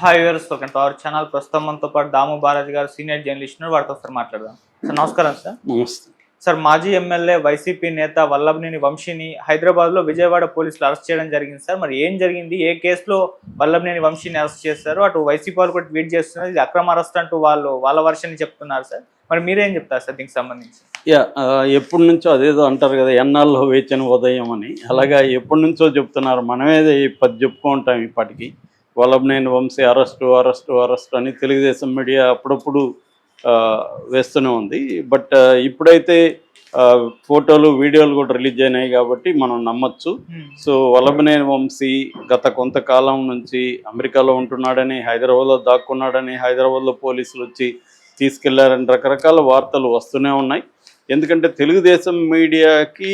Hi welcome to our channel ప్రస్తుతం మనతో పాటు దాము బాలాజీ గారు సీనియర్ జర్నలిస్ట్ వారితో ఒకసారి మాట్లాడదాం. సార్ నమస్కారం సార్. నమస్తే. సార్ మాజీ ఎమ్మెల్యే వైసీపీ నేత వల్లభనేని వంశీని హైదరాబాద్లో విజయవాడ పోలీసులు అరెస్ట్ చేయడం జరిగింది సార్. మరి ఏం జరిగింది? ఏ కేసులో వల్లభనేని వంశీని అరెస్ట్ చేశారు? అటు వైసీపీ వాళ్ళు కూడా ట్వీట్ చేస్తున్నారు. ఇది అక్రమ అరెస్ట్ అంటూ వాళ్ళు వాళ్ళ వర్షాన్ని చెప్తున్నారు సార్. మరి మీరేం చెప్తారు సార్ దీనికి సంబంధించి? యా ఎప్పటి నుంచో అదేదో అంటారు కదా ఎన్నాళ్ళు వేచిన ఉదయం అని. అలాగా ఎప్పటి నుంచో చెప్తున్నారు. మనమే ఈ పది చెప్పుకుంటాం ఇప్పటికి. Vallabhaneni Vamsi arrest arrest arrest అని తెలుగుదేశం మీడియా అప్పుడప్పుడు వేస్తూనే ఉంది. బట్ ఇప్పుడైతే ఫోటోలు వీడియోలు కూడా రిలీజ్ అయినాయి కాబట్టి మనం నమ్మచ్చు. సో వల్లభనేని వంశీ గత కొంతకాలం నుంచి అమెరికాలో ఉంటున్నాడని హైదరాబాద్లో దాక్కున్నాడని హైదరాబాద్లో పోలీసులు వచ్చి తీసుకెళ్ళారని రకరకాల వార్తలు వస్తూనే ఉన్నాయి. ఎందుకంటే తెలుగుదేశం మీడియాకి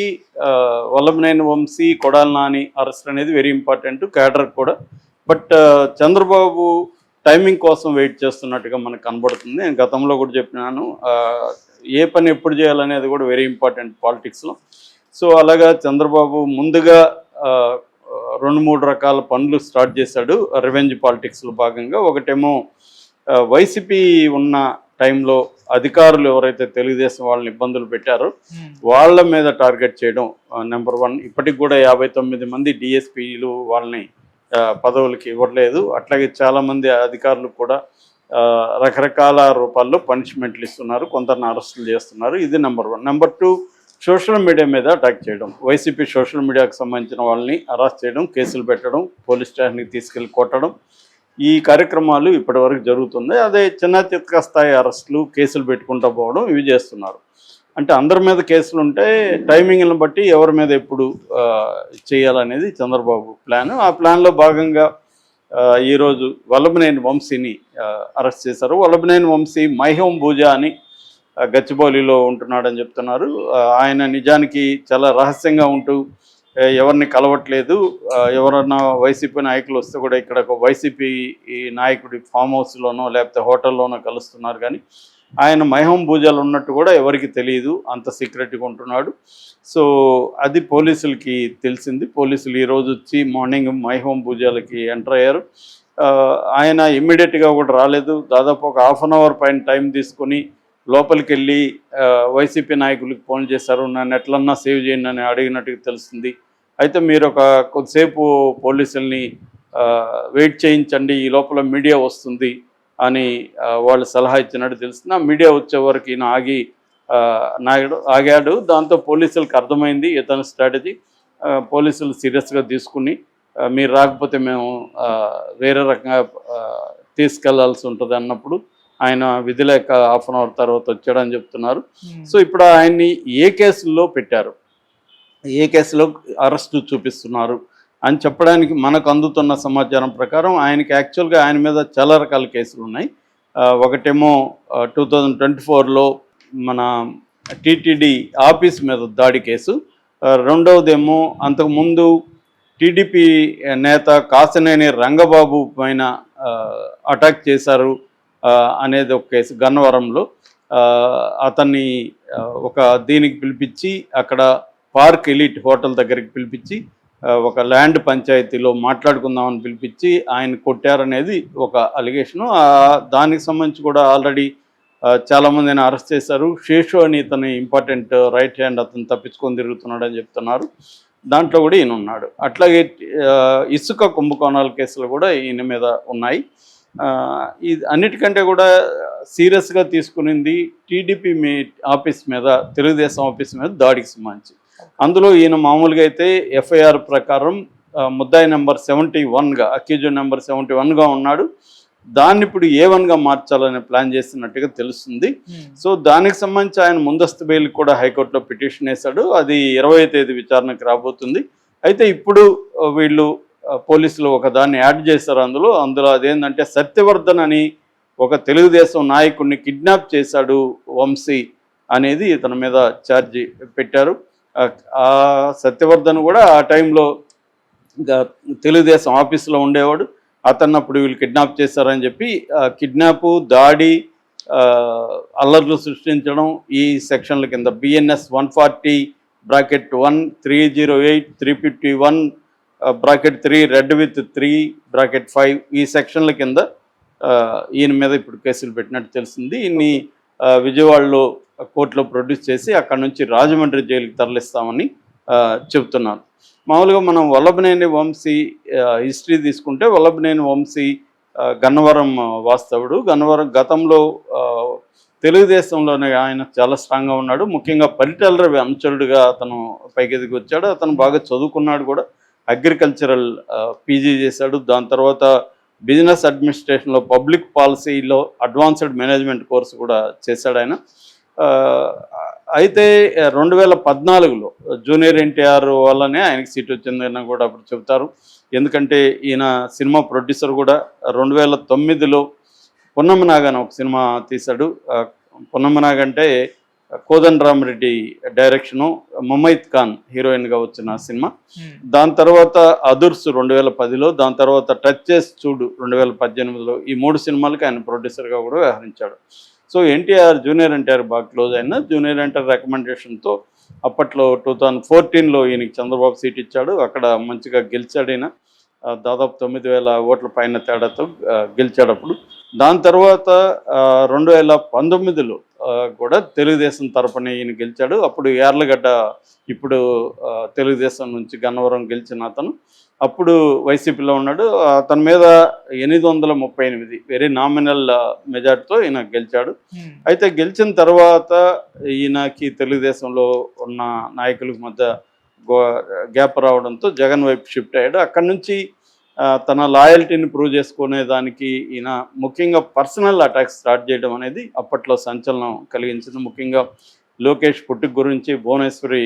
వల్లభనేని వంశీ కొడాల నాని అరెస్ట్ అనేది వెరీ ఇంపార్టెంట్ క్యాడర్ కూడా. బట్ చంద్రబాబు టైమింగ్ కోసం వెయిట్ చేస్తున్నట్టుగా మనకు కనబడుతుంది. నేను గతంలో కూడా చెప్పినాను. ఏ పని ఎప్పుడు చేయాలనేది కూడా వెరీ ఇంపార్టెంట్ పాలిటిక్స్లో. సో అలాగా చంద్రబాబు ముందుగా రెండు మూడు రకాల పనులు స్టార్ట్ చేశాడు. రివెంజ్ పాలిటిక్స్లో భాగంగా. ఒకటేమో వైసీపీ ఉన్న టైంలో అధికారులు ఎవరైతే తెలుగుదేశం వాళ్ళని ఇబ్బందులు పెట్టారో వాళ్ళ మీద టార్గెట్ చేయడం నెంబర్ వన్. ఇప్పటికి కూడా యాభై తొమ్మిది మంది డిఎస్పీలు వాళ్ళని పదవులకి ఇవ్వట్లేదు. అట్లాగే చాలామంది అధికారులు కూడా రకరకాల రూపాల్లో పనిష్మెంట్లు ఇస్తున్నారు. కొందరిని అరెస్టులు చేస్తున్నారు. ఇది number one. Number two social media మీద అటాక్ చేయడం. వైసీపీ సోషల్ మీడియాకు సంబంధించిన వాళ్ళని అరెస్ట్ చేయడం కేసులు పెట్టడం పోలీస్ స్టేషన్కి తీసుకెళ్ళి కొట్టడం. ఈ కార్యక్రమాలు ఇప్పటివరకు జరుగుతుంది అదే చిన్న చిత్క స్థాయి అరెస్టులు కేసులు పెట్టుకుంటూ పోవడం ఇవి చేస్తున్నారు. అంటే అందరి మీద కేసులు ఉంటే టైమింగ్లను బట్టి ఎవరి మీద ఎప్పుడు చేయాలనేది చంద్రబాబు ప్లాన్. ఆ ప్లాన్లో భాగంగా ఈరోజు వల్లభనేని వంశీని అరెస్ట్ చేశారు. వల్లభనేని వంశీ మైహోం భూజా అని గచ్చిబౌలిలో ఉంటున్నాడని చెప్తున్నారు. ఆయన నిజానికి చాలా రహస్యంగా ఉంటూ ఎవరిని కలవట్లేదు. ఎవరన్నా వైసీపీ నాయకులు వస్తే కూడా ఇక్కడ ఒక వైసీపీ ఈ నాయకుడి ఫామ్ హౌస్లోనో లేకపోతే హోటల్లోనో కలుస్తున్నారు కానీ ఆయన మహం భూజాలు ఉన్నట్టు కూడా ఎవరికి తెలియదు. అంత సీక్రెట్గా ఉంటున్నాడు. సో అది పోలీసులకి తెలిసింది. పోలీసులు ఈరోజు వచ్చి మార్నింగ్ మైహోం భూజాలకి ఎంటర్ అయ్యారు. ఆయన ఇమ్మీడియట్గా కూడా రాలేదు. దాదాపు ఒక హాఫ్ అన్ అవర్ పైన టైం తీసుకొని లోపలికి వెళ్ళి వైసీపీ నాయకులకు ఫోన్ చేశారు. నన్ను ఎట్లన్నా సేవ్ చేయండి అని అడిగినట్టుగా తెలుస్తుంది. అయితే మీరు ఒక కొద్దిసేపు పోలీసుల్ని వెయిట్ చేయించండి. ఈ లోపల మీడియా వస్తుంది. అని వాళ్ళు సలహా ఇచ్చినట్టు తెలుస్తుంది ఆ మీడియా వచ్చే వరకు ఈయన ఆగి ఆ, నాయుడు ఆగాడు. దాంతో పోలీసులకు అర్థమైంది ఇతని స్ట్రాటజీ. పోలీసులు సీరియస్గా తీసుకుని మీరు రాకపోతే మేము వేరే రకంగా తీసుకెళ్ళాల్సి ఉంటుంది అన్నప్పుడు ఆయన విధి లేక హాఫ్ అన్ అవర్ తర్వాత వచ్చాడని చెప్తున్నారు. సో ఇప్పుడు ఆయన్ని ఏ కేసుల్లో పెట్టారు? ఏ కేసులో అరెస్టు చూపిస్తున్నారు? అని చెప్పడానికి మనకు అందుతున్న సమాచారం ప్రకారం ఆయనకి యాక్చువల్గా ఆయన మీద చాలా రకాల కేసులు ఉన్నాయి ఒకటేమో టూ థౌజండ్ ట్వంటీ ఫోర్లో మన టీటీడీ ఆఫీస్ మీద దాడి కేసు. రెండవదేమో అంతకుముందు టీడీపీ నేత కాసినేని రంగబాబు పైన అటాక్ చేశారు అనేది ఒక కేసు గన్నవరంలో. అతన్ని ఒక దీనికి పిలిపించి అక్కడ పార్క్ ఎలిట్ హోటల్ దగ్గరికి పిలిపించి ఒక ల్యాండ్ పంచాయతీలో మాట్లాడుకుందామని పిలిపించి ఆయన కొట్టారనేది ఒక అలిగేషను దానికి సంబంధించి కూడా ఆల్రెడీ చాలామందిని అరెస్ట్ చేశారు. శేషు అని ఇతని ఇంపార్టెంట్ రైట్ హ్యాండ్ అతను తప్పించుకొని తిరుగుతున్నాడు అని చెప్తున్నారు. దాంట్లో కూడా ఈయన ఉన్నాడు. అట్లాగే ఇసుక కుంభకోణాల కేసులు కూడా ఈయన మీద ఉన్నాయి. ఇది అన్నిటికంటే కూడా సీరియస్గా తీసుకునింది టీడీపీ మీ ఆఫీస్ మీద తెలుగుదేశం ఆఫీస్ మీద దాడికి సంబంధించి. అందులో ఈయన మామూలుగా అయితే ఎఫ్ఐఆర్ ప్రకారం ముద్దాయి నెంబర్ సెవెంటీ వన్గా అక్యూజ్ నెంబర్ సెవెంటీ వన్గా ఉన్నాడు. దాన్ని ఇప్పుడు ఏ వన్గా మార్చాలని ప్లాన్ చేస్తున్నట్టుగా తెలుస్తుంది. సో దానికి సంబంధించి ఆయన ముందస్తు బెయిల్ కూడా హైకోర్టులో పిటిషన్ వేశాడు. అది ఇరవై తేదీ విచారణకు రాబోతుంది. అయితే ఇప్పుడు వీళ్ళు పోలీసులు ఒక దాన్ని యాడ్ చేశారు అందులో. అందులో అదేంటంటే సత్యవర్ధన్ అని ఒక తెలుగుదేశం నాయకుడిని కిడ్నాప్ చేశాడు వంశీ అనేది ఇతని మీద ఛార్జీ పెట్టారు. ఆ- సత్యవర్ధన్ కూడా ఆ టైంలో తెలుగుదేశం ఆఫీసులో ఉండేవాడు. అతన్ని అప్పుడు వీళ్ళు కిడ్నాప్ చేశారని చెప్పి కిడ్నాప్ దాడి అల్లర్లు సృష్టించడం ఈ సెక్షన్ల కింద. BNS one forty bracket one three zero eight three fifty one bracket three read with three bracket five ఈ సెక్షన్ల కింద ఈయన మీద ఇప్పుడు కేసులు పెట్టినట్టు తెలిసింది. ఈయన్ని విజయవాడలో కోర్టులో ప్రొడ్యూస్ చేసి అక్కడ నుంచి రాజమండ్రి జైలుకి తరలిస్తామని చెబుతున్నారు. మామూలుగా మనం వల్లభనేని వంశీ హిస్టరీ తీసుకుంటే వల్లభనేని వంశీ గన్నవరం వాస్తవుడు. గన్నవరం గతంలో తెలుగుదేశంలోనే ఆయన చాలా స్ట్రాంగ్గా ఉన్నాడు. ముఖ్యంగా పరిటాల రవి అనుచరుడుగా అతను పైకి వచ్చాడు. అతను బాగా చదువుకున్నాడు కూడా. అగ్రికల్చరల్ పీజీ చేశాడు. దాని తర్వాత బిజినెస్ అడ్మినిస్ట్రేషన్లో పబ్లిక్ పాలసీలో అడ్వాన్స్డ్ మేనేజ్మెంట్ కోర్సు కూడా చేశాడు ఆయన. అయితే రెండు వేల పద్నాలుగులో జూనియర్ ఎన్టీఆర్ వల్లనే ఆయనకి సీట్ వచ్చిందని కూడా అప్పుడు చెబుతారు. ఎందుకంటే ఈయన సినిమా ప్రొడ్యూసర్ కూడా రెండు వేల తొమ్మిదిలో పొన్నమ్మనాగ్ అని ఒక సినిమా తీశాడు. పొన్నమ్మనాగ్ అంటే కోదండరామరెడ్డి డైరెక్షను ముమైత్ ఖాన్ హీరోయిన్గా వచ్చిన సినిమా. దాని తర్వాత అదుర్స్ రెండు వేల పదిలో దాని తర్వాత టచ్ చేసి చూడు రెండు వేల పద్దెనిమిదిలో ఈ మూడు సినిమాలకి ఆయన ప్రొడ్యూసర్గా కూడా వ్యవహరించాడు. సో ఎన్టీఆర్ జూనియర్ ఎన్టీఆర్ బాగా క్లోజ్ అయిన జూనియర్ ఎన్టీఆర్ రికమెండేషన్తో అప్పట్లో టూ థౌజండ్ ఫోర్టీన్లో ఈయనకి చంద్రబాబు సీట్ ఇచ్చాడు. అక్కడ మంచిగా గెలిచాడు ఈయన. దాదాపు తొమ్మిది వేల ఓట్ల పైన తేడాతో గెలిచాడప్పుడు దాని తర్వాత రెండు వేల పంతొమ్మిదిలో కూడా తెలుగుదేశం తరపున ఈయన గెలిచాడు. అప్పుడు యార్లగడ్డ ఇప్పుడు తెలుగుదేశం నుంచి గన్నవరం గెలిచిన అతను. అప్పుడు వైసీపీలో ఉన్నాడు. అతని మీద ఎనిమిది వందల ముప్పై ఎనిమిది వెరీ నామినల్ మెజార్టీతో ఈయన గెలిచాడు. అయితే గెలిచిన తర్వాత ఈయనకి తెలుగుదేశంలో ఉన్న నాయకుల మధ్య గో గ్యాప్ రావడంతో జగన్ వైపు షిఫ్ట్ అయ్యాడు. అక్కడి నుంచి తన లాయల్టీని ప్రూవ్ చేసుకునే దానికి ఈయన ముఖ్యంగా పర్సనల్ అటాక్స్ స్టార్ట్ చేయడం అనేది అప్పట్లో సంచలనం కలిగించింది. ముఖ్యంగా లోకేష్ పుట్టుక గురించి భువనేశ్వరి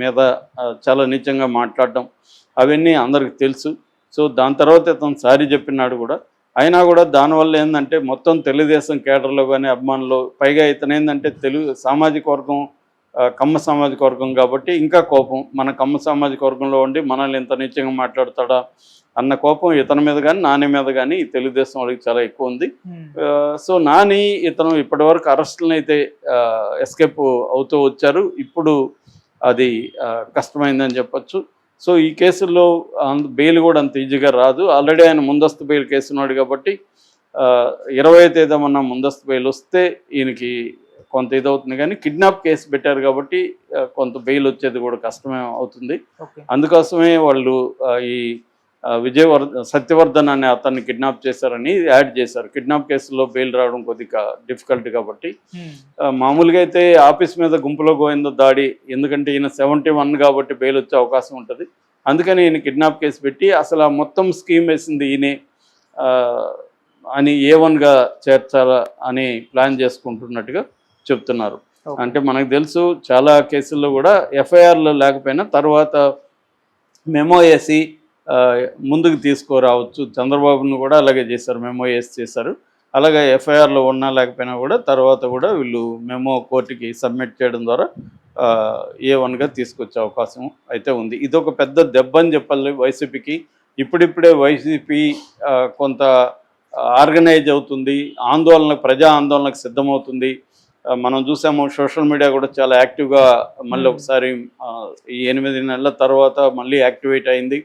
మీద చాలా నీచంగా మాట్లాడడం అవన్నీ అందరికి తెలుసు. సో దాని తర్వాత ఇతను సారీ చెప్పినాడు కూడా. అయినా కూడా దానివల్ల ఏంటంటే మొత్తం తెలుగుదేశం కేడర్లో కానీ అభిమానులు పైగా ఇతను ఏంటంటే తెలుగు సామాజిక వర్గం కమ్మ సామాజిక వర్గం కాబట్టి ఇంకా కోపం. మన కమ్మ సామాజిక వర్గంలో ఉండి మనల్ని ఇంత నీచంగా మాట్లాడతాడా అన్న కోపం ఇతని మీద కానీ నాని మీద కానీ ఈ తెలుగుదేశం వాళ్ళకి చాలా ఎక్కువ ఉంది. ఆ, సో నాని ఇతను ఇప్పటివరకు అరెస్టులను అయితే ఎస్కేప్ అవుతూ వచ్చారు. ఇప్పుడు అది కష్టమైందని చెప్పొచ్చు. సో ఈ కేసుల్లో బెయిల్ కూడా అంత ఈజీగా రాదు. ఆల్రెడీ ఆయన ముందస్తు బెయిల్ కేసు ఉన్నాడు కాబట్టి ఇరవై తేదీమన్నా ముందస్తు బెయిల్ వస్తే ఈయనకి కొంత ఇదవుతుంది. కానీ కిడ్నాప్ కేసు పెట్టారు కాబట్టి కొంత బెయిల్ వచ్చేది కూడా కష్టమే అవుతుంది. అందుకోసమే వాళ్ళు ఈ ఆ, విజయవర్ధ సత్యవర్ధన్ అనే అతన్ని కిడ్నాప్ చేశారని యాడ్ చేశారు. కిడ్నాప్ కేసులో బెయిల్ రావడం కొద్దిగా డిఫికల్ట్ కాబట్టి. ఆ, మామూలుగా అయితే ఆఫీస్ మీద గుంపులో గోవింద దాడి ఎందుకంటే ఈయన సెవెంటీ వన్ కాబట్టి బెయిల్ వచ్చే అవకాశం ఉంటుంది. అందుకని ఈయన కిడ్నాప్ కేసు పెట్టి అసలు ఆ మొత్తం స్కీమ్ వేసింది ఈయనే అని ఏ వన్గా చేర్చాలా అని ప్లాన్ చేసుకుంటున్నట్టుగా చెప్తున్నారు. అంటే మనకు తెలుసు చాలా కేసుల్లో కూడా ఎఫ్ఐఆర్లు లేకపోయినా తర్వాత మెమో వేసి ముందుకు తీసుకురావచ్చు. చంద్రబాబును కూడా అలాగే చేశారు. మెమో వేసి చేశారు. అలాగే ఎఫ్ఐఆర్లో ఉన్నా లేకపోయినా కూడా తర్వాత కూడా వీళ్ళు మెమో కోర్టుకి సబ్మిట్ చేయడం ద్వారా ఏ వన్గా తీసుకొచ్చే అవకాశం అయితే ఉంది. ఇది ఒక పెద్ద దెబ్బ అని చెప్పాలి వైసీపీకి. ఇప్పుడిప్పుడే వైసీపీ కొంత ఆర్గనైజ్ అవుతుంది. ఆందోళన ప్రజా ఆందోళనకు సిద్ధమవుతుంది. మనం చూసాము సోషల్ మీడియా కూడా చాలా యాక్టివ్గా మళ్ళీ ఒకసారి ఈ ఎనిమిది నెలల తర్వాత మళ్ళీ యాక్టివేట్ అయింది.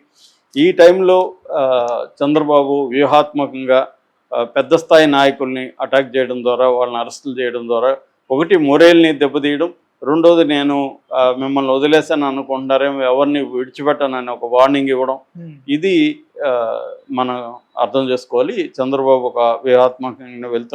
ఈ టైంలో చంద్రబాబు వ్యూహాత్మకంగా పెద్ద స్థాయి నాయకుల్ని అటాక్ చేయడం ద్వారా వాళ్ళని అరెస్టులు చేయడం ద్వారా ఒకటి మొరేల్ని దెబ్బతీయడం రెండోది నేను మిమ్మల్ని వదిలేసాను అనుకుంటున్నారేమో ఎవరిని విడిచిపెట్టానని ఒక వార్నింగ్ ఇవ్వడం. ఇది మనం అర్థం చేసుకోవాలి. చంద్రబాబు ఒక వ్యూహాత్మకంగా వెళ్తున్న